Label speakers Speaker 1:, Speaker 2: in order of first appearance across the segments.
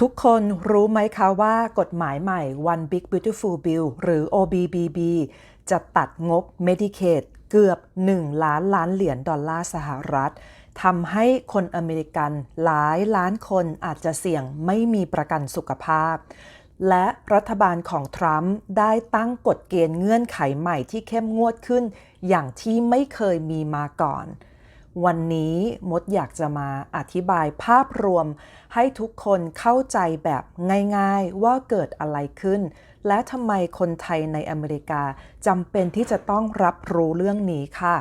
Speaker 1: ทุกคนรู้ไหมคะว่ากฎหมายใหม่ One Big Beautiful Bill หรือ OBBB จะตัดงบ Medicaid เกือบ 1 ล้านล้านเหรียญดอลลาร์สหรัฐทำให้คนอเมริกันหลายล้านคนอาจจะเสี่ยงไม่มีประกันสุขภาพ และรัฐบาลของทรัมป์ได้ตั้งกฎเกณฑ์เงื่อนไขใหม่ที่เข้มงวดขึ้น อย่างที่ไม่เคยมีมาก่อน วันนี้มดอยากจะมาอธิบายภาพรวม ให้ทุกคนเข้าใจแบบง่ายๆว่าเกิดอะไรขึ้น และทำไมคนไทยในอเมริกาจำเป็นที่จะต้องรับรู้เรื่องนี้ค่ะ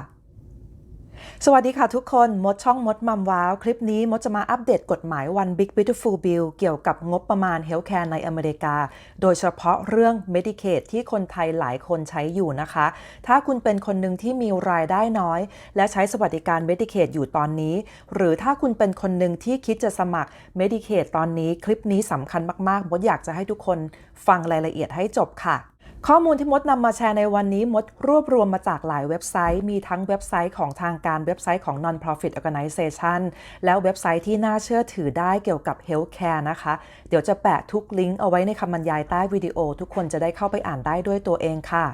Speaker 1: สวัสดีค่ะทุกคน มดช่องมดมัมว้าว คลิปนี้มดจะมาอัปเดตกฎหมาย One Big Beautiful Bill เกี่ยวกับงบประมาณ Healthcare ในอเมริกา โดยเฉพาะเรื่อง Medicaid ที่คนไทยหลายคนใช้อยู่นะคะ ถ้าคุณเป็นคนหนึ่งที่มีรายได้น้อย และใช้สวัสดิการ Medicaid อยู่ตอนนี้ หรือถ้าคุณเป็นคนหนึ่งที่คิดจะสมัคร Medicaid ตอนนี้ คลิปนี้สำคัญมากๆมดอยากจะให้ทุกคนฟังรายละเอียดให้จบค่ะ ข้อมูลที่มดนำมาแชร์ในวันนี้มดรวบรวมมาจากหลายเว็บไซต์ มีทั้งเว็บไซต์ของทางการเว็บไซต์ของ Non-Profit Organization แล้วเว็บไซต์ที่น่าเชื่อถือได้เกี่ยวกับ Healthcare นะคะ เดี๋ยวจะแปะทุกลิงก์เอาไว้ในคำบรรยายใต้วิดีโอ ทุกคนจะได้เข้าไปอ่านได้ด้วยตัวเองค่ะ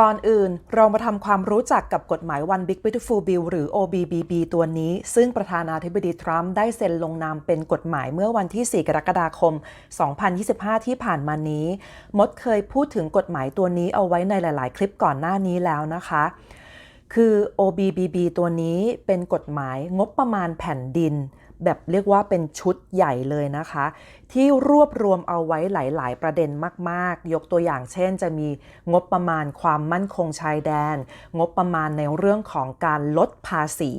Speaker 1: ก่อนอื่นเรามาทำความรู้จักกับกฎหมาย One Big Beautiful Bill หรือ OBBB ตัวนี้ ซึ่งประธานาธิบดีทรัมป์ได้เซ็นลงนามเป็นกฎหมายเมื่อวันที่ 4 กรกฎาคม 2025 ที่ผ่านมานี้ มดเคยพูดถึงกฎหมายตัวนี้เอาไว้ในหลาย ๆ คลิปก่อนหน้านี้แล้วนะคะ คือ OBBB ตัวนี้เป็นกฎหมายงบประมาณแผ่นดิน แบบเรียกว่าเป็นชุดใหญ่เลยนะคะ ที่รวบรวมเอาไว้หลาย ๆ ประเด็นมาก ๆ ยกตัวอย่างเช่น จะมีงบประมาณความมั่นคงชายแดน งบประมาณในเรื่องของการลดภาษี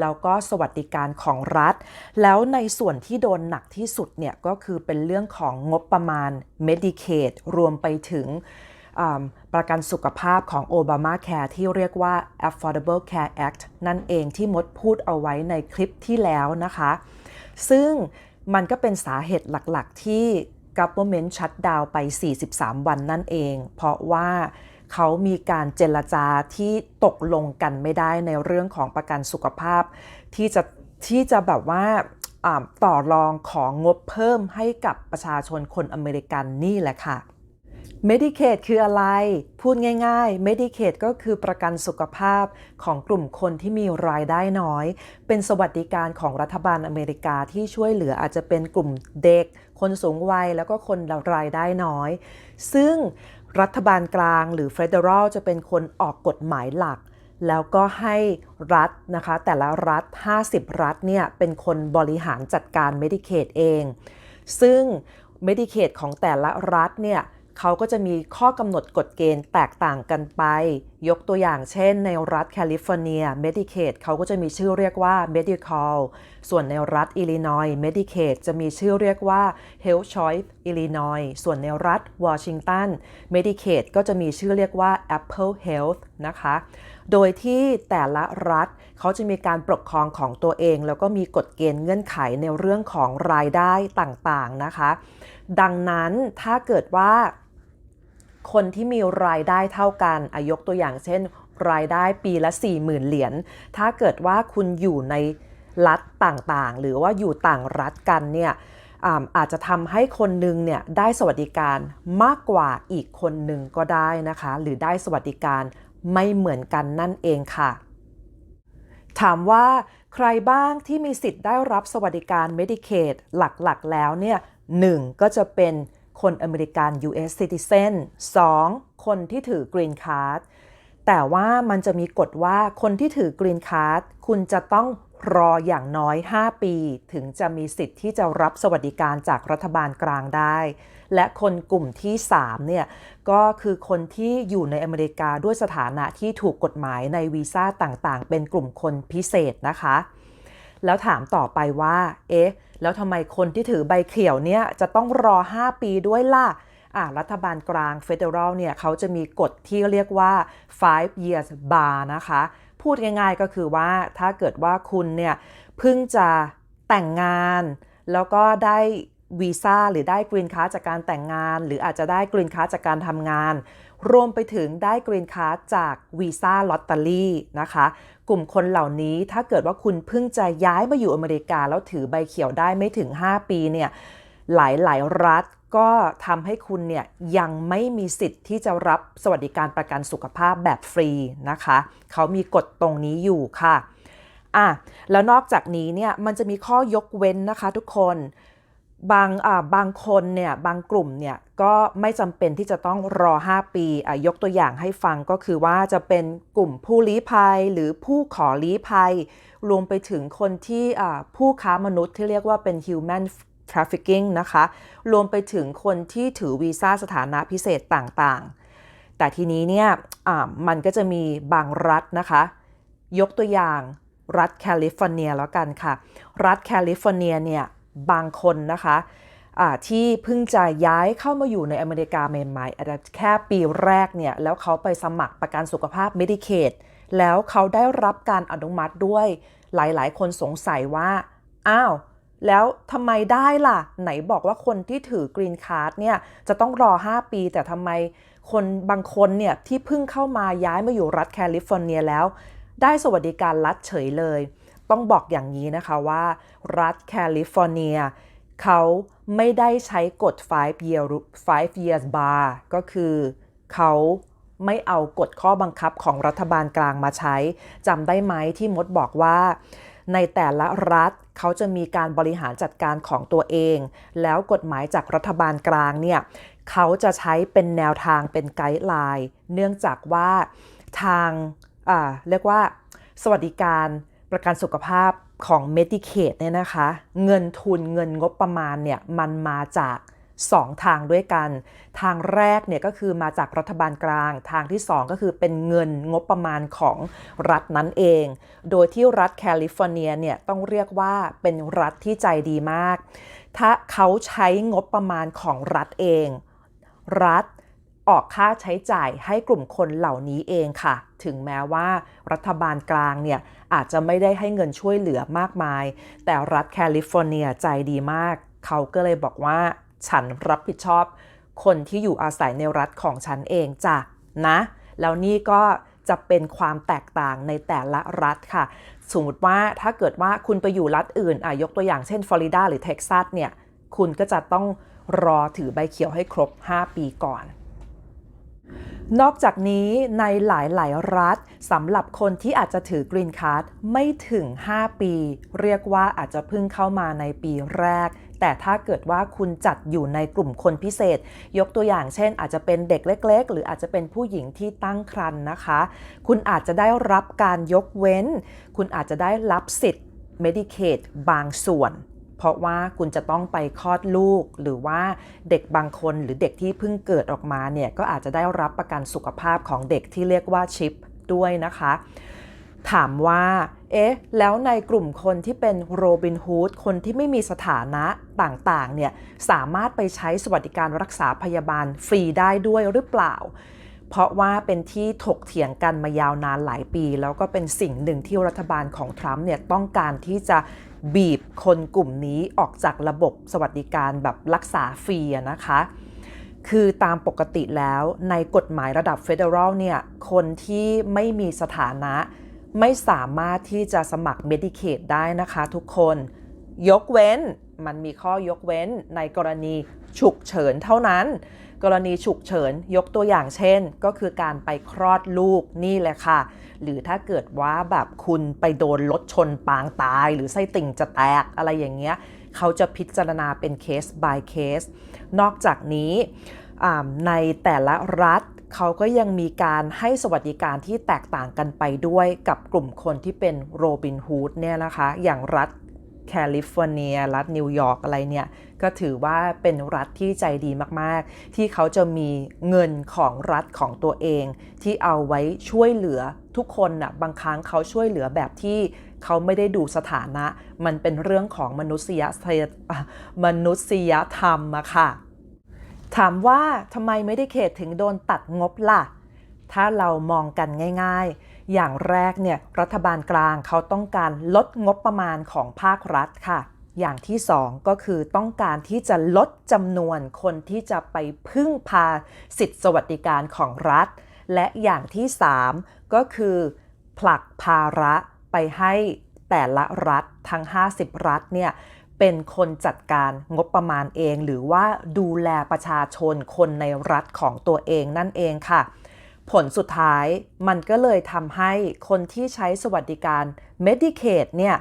Speaker 1: แล้วก็สวัสดิการของรัฐ แล้วในส่วนที่โดนหนักที่สุดเนี่ยก็คือเป็นเรื่องของงบประมาณ Medicaid รวมไปถึง ประกันสุขภาพของ Obama Care ที่เรียกว่า Affordable Care Act นั่นเองที่มดพูดเอาไว้ในคลิปที่แล้วนะคะ ซึ่งมันก็เป็นสาเหตุหลักๆ ที่ government shut down ไป 43 วันนั่นเอง เพราะว่าเขามีการเจรจาที่ตกลงกันไม่ได้ในเรื่องของประกันสุขภาพ ที่จะที่จะแบบว่าต่อรองของงบเพิ่มให้กับประชาชนคนอเมริกันนี่แหละค่ะ Medicaid คืออะไร พูดง่ายๆ Medicaid ก็คือประกันสุขภาพของกลุ่มคนที่มีรายได้น้อย เป็นสวัสดิการของรัฐบาลอเมริกาที่ช่วยเหลืออาจจะเป็นกลุ่มเด็ก คนสูงวัยแล้วก็คนรายได้น้อย ซึ่งรัฐบาลกลางหรือ Federal จะเป็นคนออกกฎหมายหลัก แล้วก็ให้รัฐนะคะ แต่ละรัฐ 50 รัฐเนี่ยเป็นคนบริหารจัดการ Medicaid เอง ซึ่ง Medicaid ของแต่ละรัฐเนี่ย เขาก็จะมีข้อกำหนดกฎเกณฑ์แตกต่างกันไป ยกตัวอย่างเช่น ในรัฐแคลิฟอร์เนีย Medicaid เขาก็จะมีชื่อเรียกว่า Medical ส่วนในรัฐอิลลินอยส์ Medicaid จะมีชื่อเรียกว่า Health Choice Illinois ส่วนในรัฐวอชิงตัน Medicaid ก็จะมีชื่อเรียกว่า Apple Health นะคะ โดยที่แต่ละรัฐเขาจะมีการปกครองของตัวเอง แล้วก็มีกฎเกณฑ์เงื่อนไขในเรื่องของรายได้ต่างๆนะคะ ดังนั้นถ้าเกิดว่า คนที่มีรายได้เท่ากันอายกตัวอย่างเช่น รายได้ปีละ 40,000 เหรียญ ถ้าเกิดว่าคุณอยู่ในรัฐต่างๆ หรือว่าอยู่ต่างรัฐกันเนี่ยอาอาจจะทำให้คนหนึ่งเนี่ยได้สวัสดิการมากกว่าอีกคนหนึ่งก็ได้นะคะ หรือได้สวัสดิการไม่เหมือนกันนั่นเองค่ะ ถามว่าใครบ้างที่มีสิทธิ์ได้รับสวัสดิการ Medicaid หลักๆ แล้วเนี่ยหนึ่งก็จะเป็น คนอเมริกัน US citizen 2. คนที่ถือ green card แต่ว่ามันจะมีกฎว่าคนที่ถือ green card คุณจะต้องรออย่างน้อย 5 ปี ถึงจะมีสิทธิ์ที่จะรับสวัสดิการจากรัฐบาลกลางได้ และคนกลุ่มที่ 3 เนี่ย ก็คือคนที่อยู่ในอเมริกาด้วยสถานะที่ถูกกฎหมายในวีซ่าต่างๆ เป็นกลุ่มคนพิเศษนะคะ แล้วถามต่อไปว่า เอ๊ะ แล้วทำไมคนที่ถือใบเขียวเนี่ยจะต้องรอ 5 ปีด้วยล่ะอ่ารัฐบาลกลาง Federal เนี่ยเขาจะมีกฎที่เรียกว่า five years bar นะคะ พูดง่ายๆก็คือว่าถ้าเกิดว่าคุณเนี่ยเพิ่งจะแต่งงาน แล้วก็ได้วีซ่าหรือได้กรีนค้าจากการแต่งงาน หรืออาจจะได้กรีนค้าจากการทำงาน รวมไปถึงได้กรีนคาร์จากวีซ่าลอตเตอรี่นะคะ กลุ่มคนเหล่านี้ถ้าเกิดว่าคุณเพิ่งจะย้ายมาอยู่อเมริกา แล้วถือใบเขียวได้ไม่ถึง 5 ปีเนี่ยหลายๆรัฐก็ทำให้คุณเนี่ยยังไม่มีสิทธิ์ที่จะรับสวัสดิการประกันสุขภาพแบบฟรีนะคะ เขามีกฎตรงนี้อยู่ค่ะอะแล้วนอกจากนี้เนี่ยมันจะมีข้อยกเว้นนะคะทุกคนบางอ่าบางคนเนี่ยบางกลุ่มเนี่ย ก็ไม่จำเป็นที่จะต้องรอ 5 ปีอยกตัวอย่างให้ฟังก็คือว่าจะเป็นกลุ่มผู้ลี้ภัย หรือผู้ขอลี้ภัย รวมไปถึงคนที่ผู้ค้ามนุษย์ที่เรียกว่าเป็น human trafficking นะคะ รวมไปถึงคนที่ถือวีซ่าสถานะพิเศษต่างๆ แต่ทีนี้เนี่ยมันก็จะมีบางรัฐนะคะ ยกตัวอย่างรัฐแคลิฟอร์เนียแล้วกันค่ะ รัฐแคลิฟอร์เนียเนี่ยบางคนนะคะ ที่เพิ่งจะย้ายเข้ามาอยู่ในอเมริกาใหม่ๆอาจจะแค่ปีแรกเนี่ย แล้วเขาไปสมัครประกันสุขภาพ Medicaid แล้วเขาได้รับการอนุมัติด้วย หลายๆ คนสงสัยว่า อ้าว แล้วทำไมได้ล่ะ ไหนบอกว่าคนที่ถือกรีนคาร์ดเนี่ย จะต้องรอ 5 ปี แต่ทำไมคนบางคนเนี่ย ที่เพิ่งเข้ามาย้ายมาอยู่รัฐแคลิฟอร์เนียแล้ว ได้สวัสดิการรัฐเฉยเลย ต้องบอกอย่างนี้นะคะว่า รัฐแคลิฟอร์เนีย เขาไม่ได้ใช้กฎ5 year 5 years bar ก็คือเขาไม่เอากฎข้อบังคับของรัฐบาลกลางมาใช้จำได้ไหมที่มดบอกว่า ในแต่ละรัฐเขาจะมีการบริหารจัดการของตัวเอง แล้วกฎหมายจากรัฐบาลกลางเนี่ยเขาจะใช้เป็นแนวทางเป็นไกด์ไลน์เนื่องจากว่าทางเรียกว่า สวัสดิการประกันสุขภาพ ของ Medicaid เนี่ยนะคะ เงินทุนเงินงบประมาณเนี่ยมันมาจาก 2 ทางด้วยกัน ทางแรกเนี่ยก็คือมาจากรัฐบาลกลาง ทางที่ 2 ก็คือเป็นเงินงบประมาณของรัฐนั้นเอง โดยที่รัฐแคลิฟอร์เนียเนี่ยต้องเรียกว่าเป็นรัฐที่ใจดีมาก ถ้าเขาใช้งบประมาณของรัฐเอง รัฐออกค่าใช้จ่ายให้กลุ่มคนเหล่านี้เองค่ะ ถึงแม้ว่ารัฐบาลกลางเนี่ย อาจจะไม่ได้ให้เงินช่วยเหลือมากมาย แต่รัฐแคลิฟอร์เนียใจดีมาก เขาก็เลยบอกว่า ฉันรับผิดชอบ คนที่อยู่อาศัยในรัฐของฉันเองจ้ะนะ แล้วนี่ก็จะเป็นความแตกต่างในแต่ละรัฐค่ะ สมมติว่าถ้าเกิดว่าคุณไปอยู่รัฐอื่นอะยกตัวอย่างเช่นฟลอริดาหรือเท็กซัสเนี่ย คุณก็จะต้องรอถือใบเขียวให้ครบ 5 ปีก่อน นอกจากนี้ในหลายๆ รัฐสำหรับคนที่อาจจะถือกรีนคาร์ดไม่ถึง 5 ปี เรียกว่าอาจจะเพิ่งเข้ามาในปีแรก แต่ถ้าเกิดว่าคุณจัดอยู่ในกลุ่มคนพิเศษ ยกตัวอย่างเช่น อาจจะเป็นเด็กเล็ก ๆ หรืออาจจะเป็นผู้หญิงที่ตั้งครรภ์นะคะ คุณอาจจะได้รับการยกเว้น คุณอาจจะได้รับสิทธิ์ Medicaid บางส่วน เพราะว่าคุณจะต้องไปคลอดลูก หรือว่าเด็กบางคนหรือเด็กที่เพิ่งเกิดออกมาเนี่ยก็อาจจะได้รับประกันสุขภาพของเด็กที่เรียกว่าชิปด้วยนะคะ ถามว่า เอ๊ะ แล้วในกลุ่มคนที่เป็นโรบินฮูดคนที่ไม่มีสถานะต่างๆ เนี่ย สามารถไปใช้สวัสดิการรักษาพยาบาลฟรีได้ด้วยหรือเปล่า เพราะว่าเป็นที่ถกเถียงกันมายาวนานหลายปี แล้วก็เป็นสิ่งหนึ่งที่รัฐบาลของทรัมป์เนี่ยต้องการที่จะ บีบคนกลุ่มนี้ออกจากระบบสวัสดิการแบบรักษาฟรีนะคะ คือตามปกติแล้วในกฎหมายระดับเฟเดอรัลเนี่ย คนที่ไม่มีสถานะ ไม่สามารถที่จะสมัคร Medicaid ได้นะคะทุกคน ยกเว้นมันมีข้อยกเว้นในกรณีฉุกเฉินเท่านั้น กรณีฉุกเฉินยกตัวอย่างเช่น ก็คือการไปคลอดลูกนี่แหละค่ะ หรือถ้าเกิดว่าแบบคุณไปโดนรถชนปางตาย หรือไส้ติ่งจะแตกอะไรอย่างเงี้ยเขาจะพิจารณาเป็นเคส by เคส นอกจากนี้ในแต่ละรัฐเขาก็ยังมีการให้สวัสดิการที่แตกต่างกันไปด้วยกับกลุ่มคนที่เป็นโรบินฮูดเนี่ยนะคะ อย่างรัฐ แคลิฟอร์เนีย รัฐนิวยอร์กอะไรเนี่ย ก็ถือว่าเป็นรัฐที่ใจดีมากๆ ที่เขาจะมีเงินของรัฐของตัวเอง ที่เอาไว้ช่วยเหลือทุกคนนะ่ะบางครั้งเขาช่วยเหลือแบบที่เขาไม่ได้ดูสถานะ มันเป็นเรื่องของมนุษยมนุษยธรรมอะค่ะ ถามว่าทำไมไม่ได้เขตถึงโดนตัดงบล่ะ ถ้าเรามองกันง่าย ๆ อย่างแรกเนี่ยรัฐบาลกลางเขาต้องการลดงบประมาณของภาครัฐค่ะ อย่างที่สองก็คือต้องการที่จะลดจำนวนคนที่จะไปพึ่งพาสิทธิสวัสดิการของรัฐ และอย่างที่สามก็คือ ผลักภาระไปให้แต่ละรัฐทั้ง 50 รัฐเนี่ยเป็นคนจัดการงบประมาณเอง หรือว่าดูแลประชาชนคนในรัฐของตัวเองนั่นเองค่ะ ผลสุดท้ายมันก็เลยทำให้คนที่ใช้สวัสดิการ Medicaid เนี่ย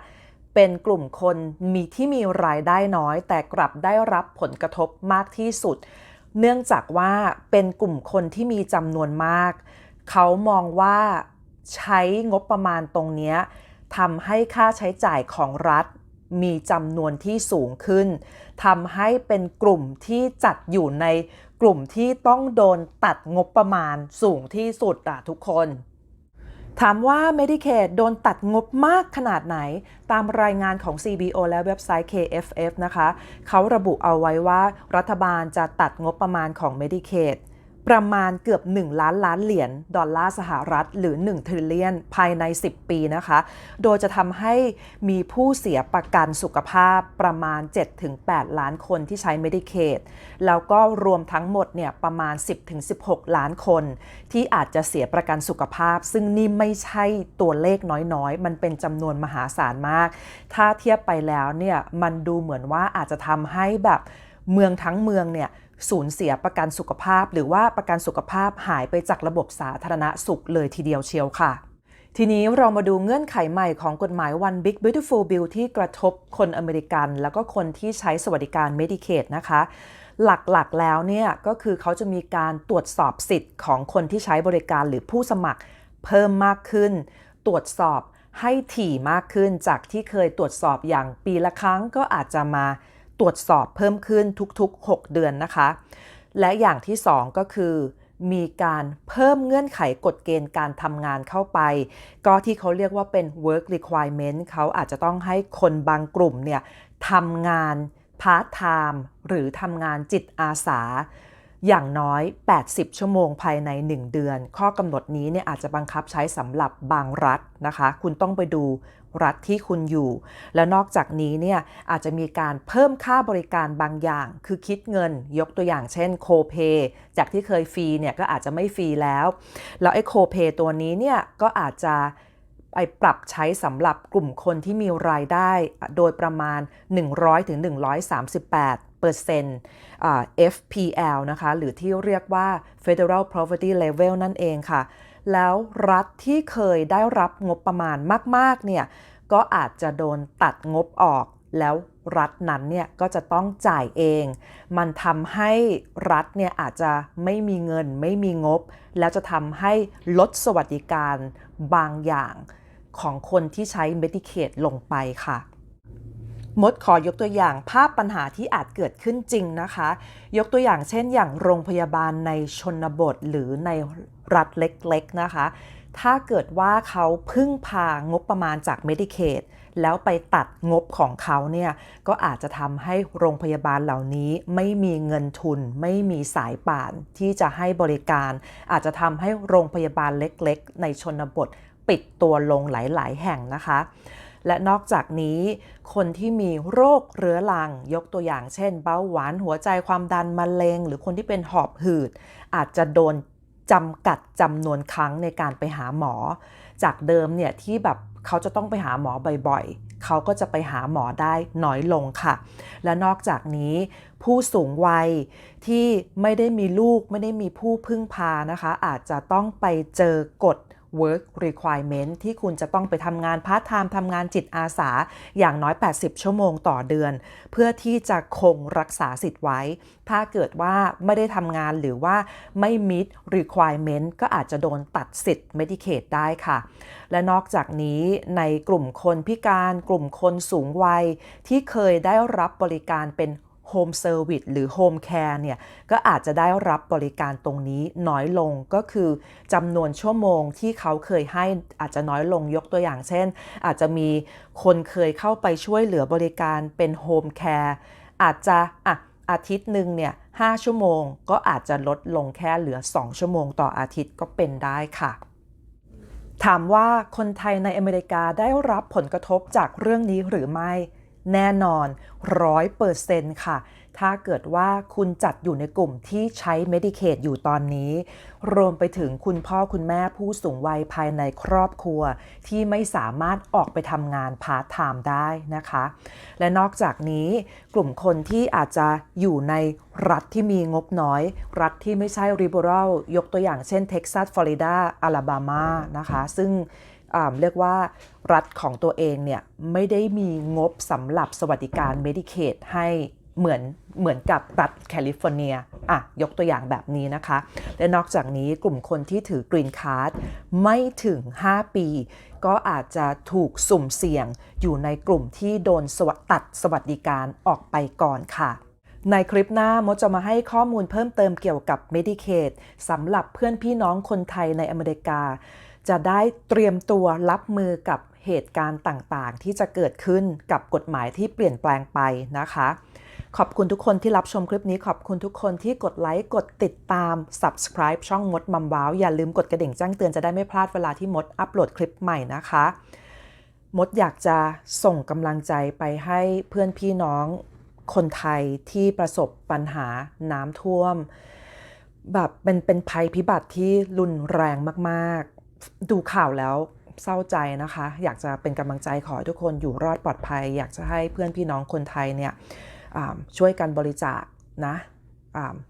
Speaker 1: เป็นกลุ่มคนมีที่มีรายได้น้อย แต่กลับได้รับผลกระทบมากที่สุด เนื่องจากว่าเป็นกลุ่มคนที่มีจำนวนมาก เขามองว่าใช้งบประมาณตรงนี้ทำให้ค่าใช้จ่ายของรัฐมีจำนวนที่สูงขึ้นทำให้เป็นกลุ่มที่จัดอยู่ใน กลุ่มที่ต้องโดนตัดงบประมาณสูงที่สุดอะทุกคน ถามว่า Medicaid โดนตัดงบมากขนาดไหน ตามรายงานของ CBO และเว็บไซต์ KFF นะคะ เขาระบุเอาไว้ว่ารัฐบาลจะตัดงบประมาณของ Medicaid ประมาณเกือบ 1 ล้านล้านเหรียญดอลลาร์สหรัฐ หรือ 1 ทริลเลียน ภายใน 10 ปีนะคะ โดยจะทำให้มีผู้เสียประกันสุขภาพประมาณ 7-8 ล้านคนที่ใช้ Medicaid แล้วก็รวมทั้งหมดเนี่ยประมาณ 10-16 ล้านคน ที่อาจจะเสียประกันสุขภาพ ซึ่งนี่ไม่ใช่ตัวเลขน้อยๆ มันเป็นจำนวนมหาศาลมาก ถ้าเทียบไปแล้วเนี่ยมันดูเหมือนว่าอาจจะทำให้แบบเมืองทั้งเมืองเนี่ย สูญเสียประกันสุขภาพ หรือว่าประกันสุขภาพหายไปจากระบบสาธารณสุขเลยทีเดียวเชียวค่ะ ทีนี้เรามาดูเงื่อนไขใหม่ของกฎหมาย One Big Beautiful Bill ที่กระทบคนอเมริกัน แล้วก็คนที่ใช้สวัสดิการ Medicaid นะคะ หลักๆแล้วเนี่ยก็คือเขาจะมีการตรวจสอบสิทธิ์ของคนที่ใช้บริการหรือผู้สมัครเพิ่มมากขึ้น ตรวจสอบให้ถี่มากขึ้นจากที่เคยตรวจสอบอย่างปีละครั้งก็อาจจะมา ตรวจสอบเพิ่มขึ้นทุกๆ 6 เดือนนะคะ และอย่างที่ 2 ก็คือ มีการเพิ่มเงื่อนไขกฎเกณฑ์การทำงานเข้าไป ก็ที่เขาเรียกว่าเป็น work requirement เขาอาจจะต้องให้คนบางกลุ่มเนี่ยทำงานพาร์ทไทม์หรือทำงานจิตอาสา อย่างน้อย 80 ชั่วโมงภายใน 1 เดือน ข้อกำหนดนี้เนี่ยอาจจะบังคับใช้สำหรับบางรัฐนะคะ คุณต้องไปดูรัฐที่คุณอยู่ และนอกจากนี้เนี่ยอาจจะมีการเพิ่มค่าบริการบางอย่าง คือคิดเงินยกตัวอย่างเช่นโคเ a y จากที่เคยฟรีเนี่ยก็อาจจะไม่ฟรีแล้ว แล้วไอ้โคเ a y ตัวนี้เนี่ยก็อาจจะ ไปปรับใช้สำหรับกลุ่มคนที่มีรายได้โดยประมาณ 100ถึง138เปอร์เซ็นต์ FPL นะคะหรือที่เรียกว่า Federal Poverty Level นั่นเองค่ะ แล้วรัฐที่เคยได้รับงบประมาณมาก ๆ เนี่ย ก็อาจจะโดนตัดงบออกแล้วรัฐนั้นเนี่ยก็จะต้องจ่ายเอง มันทำให้รัฐเนี่ยอาจจะไม่มีเงินไม่มีงบ แล้วจะทำให้ลดสวัสดิการบางอย่าง ของคนที่ใช้ Medicaid ลงไปค่ะมดขอยกตัวอย่างภาพปัญหาที่อาจเกิดขึ้นจริงนะคะ ยกตัวอย่างเช่นอย่างโรงพยาบาลในชนบทหรือในรัฐเล็กๆนะคะ ถ้าเกิดว่าเขาพึ่งพางบประมาณจาก Medicaid แล้วไปตัดงบของเขาเนี่ยก็อาจจะทำให้โรงพยาบาลเหล่านี้ไม่มีเงินทุน ไม่มีสายป่านที่จะให้บริการ อาจจะทำให้โรงพยาบาลเล็ก ๆ ในชนบท ปิดตัวลงหลาย ๆ แห่งนะคะ และนอกจากนี้คนที่มีโรคเรื้อรัง ยกตัวอย่างเช่น เบาหวานหัวใจความดันมะเร็ง หรือคนที่เป็นหอบหืด อาจจะโดนจำกัดจำนวนครั้งในการไปหาหมอ จากเดิมเนี่ยที่แบบเขาจะต้องไปหาหมอบ่อยๆ เขาก็จะไปหาหมอได้น้อยลงค่ะ และนอกจากนี้ ผู้สูงวัยที่ไม่ได้มีลูกไม่ได้มีผู้พึ่งพานะคะ อาจจะต้องไปเจอกฎ work requirement ที่คุณจะต้องไปทำงานพาร์ทไทม์ทำงานจิตอาสาอย่างน้อย 80 ชั่วโมงต่อเดือน เพื่อที่จะคงรักษาสิทธิ์ไว้ ถ้าเกิดว่าไม่ได้ทำงานหรือว่าไม่ meet requirement ก็อาจจะโดนตัดสิทธิ์ Medicaid ได้ค่ะ และนอกจากนี้ในกลุ่มคนพิการ กลุ่มคนสูงวัย ที่เคยได้รับบริการเป็น Home Service หรือ Home Care เนี่ยก็อาจจะได้รับบริการตรงนี้น้อยลงก็คือจำนวนชั่วโมงที่เขาเคยให้อาจจะน้อยลงยกตัวอย่างเช่น อาจจะมีคนเคยเข้าไปช่วยเหลือบริการเป็น Home Care อาจจะอะอาทิตย์หนึ่งเนี่ย5ชั่วโมง ก็อาจจะลดลงแค่เหลือ 2 ชั่วโมงต่ออาทิตย์ก็เป็นได้ค่ะ ถามว่าคนไทยในอเมริกาได้รับผลกระทบจากเรื่องนี้หรือไม่ แน่นอน100%ค่ะ ถ้าเกิดว่าคุณจัดอยู่ในกลุ่มที่ใช้ Medicaid อยู่ตอนนี้ รวมไปถึงคุณพ่อคุณแม่ผู้สูงวัยภายในครอบครัว ที่ไม่สามารถออกไปทำงานพาร์ทไทม์ได้นะคะ และนอกจากนี้กลุ่มคนที่อาจจะอยู่ในรัฐที่มีงบน้อย รัฐที่ไม่ใช่ liberal ยกตัวอย่างเช่นเท็กซัสฟลอริดา อลาบามานะคะ ซึ่ง เรียกว่ารัฐของตัวเองเนี่ยไม่ได้มีงบสำหรับสวัสดิการ Medicaid ให้เหมือนเหมือนกับรัฐแคลิฟอร์เนียอะยกตัวอย่างแบบนี้นะคะ และนอกจากนี้กลุ่มคนที่ถือกรีนคาร์ดไม่ถึง 5 ปี ก็อาจจะถูกสุ่มเสี่ยงอยู่ในกลุ่มที่โดนสวตัดสวัสดิการออกไปก่อนค่ะ ในคลิปหน้ามดจะมาให้ข้อมูลเพิ่มเติมเกี่ยวกับ Medicaid สำหรับเพื่อนพี่น้องคนไทยในอเมริกา จะได้เตรียมตัวรับมือกับเหตุการณ์ต่างๆ ที่จะเกิดขึ้นกับกฎหมายที่เปลี่ยนแปลงไปนะคะ ขอบคุณทุกคนที่รับชมคลิปนี้ ขอบคุณทุกคนที่กดไลค์ กดติดตาม subscribe ช่องมดมัมว้าว อย่าลืมกดกระดิ่งแจ้งเตือนจะได้ไม่พลาดเวลาที่มดอัปโหลดคลิปใหม่นะคะ มดอยากจะส่งกำลังใจไปให้เพื่อนพี่น้องคนไทยที่ประสบปัญหาน้ำท่วม แบบเป็นเป็นภัยพิบัติที่รุนแรงมากๆ ดูข่าวแล้วเศร้าใจนะคะ อยากจะเป็นกำลังใจขอให้ทุกคนอยู่รอดปลอดภัย อยากจะให้เพื่อนพี่น้องคนไทยเนี่ยช่วยกันบริจาคนะ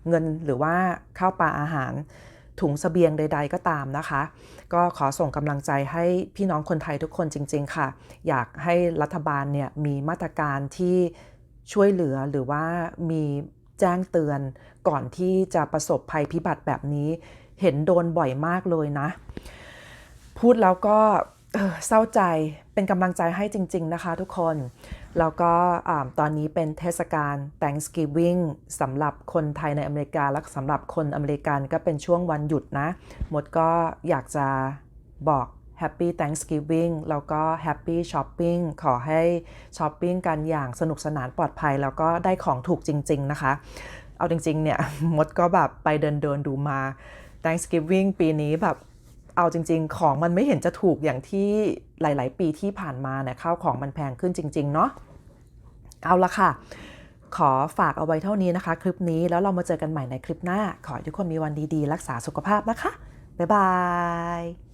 Speaker 1: เงินหรือว่าข้าวปลาอาหารถุงเสบียงใด ๆ ก็ตามนะคะ ก็ขอส่งกำลังใจให้พี่น้องคนไทยทุกคนจริง ๆ ค่ะ อยากให้รัฐบาลเนี่ยมีมาตรการที่ช่วยเหลือหรือว่ามีแจ้งเตือนก่อนที่จะประสบภัยพิบัติแบบนี้ เห็นโดนบ่อยมากเลยนะ พูดแล้วก็เศร้าใจเป็นกำลังใจให้จริง ๆ นะคะทุกคน แล้วก็ตอนนี้เป็นเทศกาล Thanksgiving สำหรับคนไทยในอเมริกา และสำหรับคนอเมริกันก็เป็นช่วงวันหยุดนะ หมดก็อยากจะบอก Happy Thanksgiving แล้วก็ Happy Shopping ขอให้ช้อปปิ้งกันอย่างสนุกสนานปลอดภัย แล้วก็ได้ของถูกจริง ๆ นะคะ เอาจริง ๆ เนี่ยมดก็แบบไปเดินเดินดูมา Thanksgiving ปีนี้แบบ เอาจริง ๆ ของมันไม่เห็นจะถูกอย่างที่หลาย ๆ ปีที่ผ่านมาเนี่ยข้าวของมันแพงขึ้นจริง ๆ เนาะเอาละค่ะ ขอฝากเอาไว้เท่านี้นะคะ คลิปนี้แล้วเรามาเจอกันใหม่ในคลิปหน้า ขอให้ทุกคนมีวันดี ๆ รักษาสุขภาพนะคะ บ๊ายบาย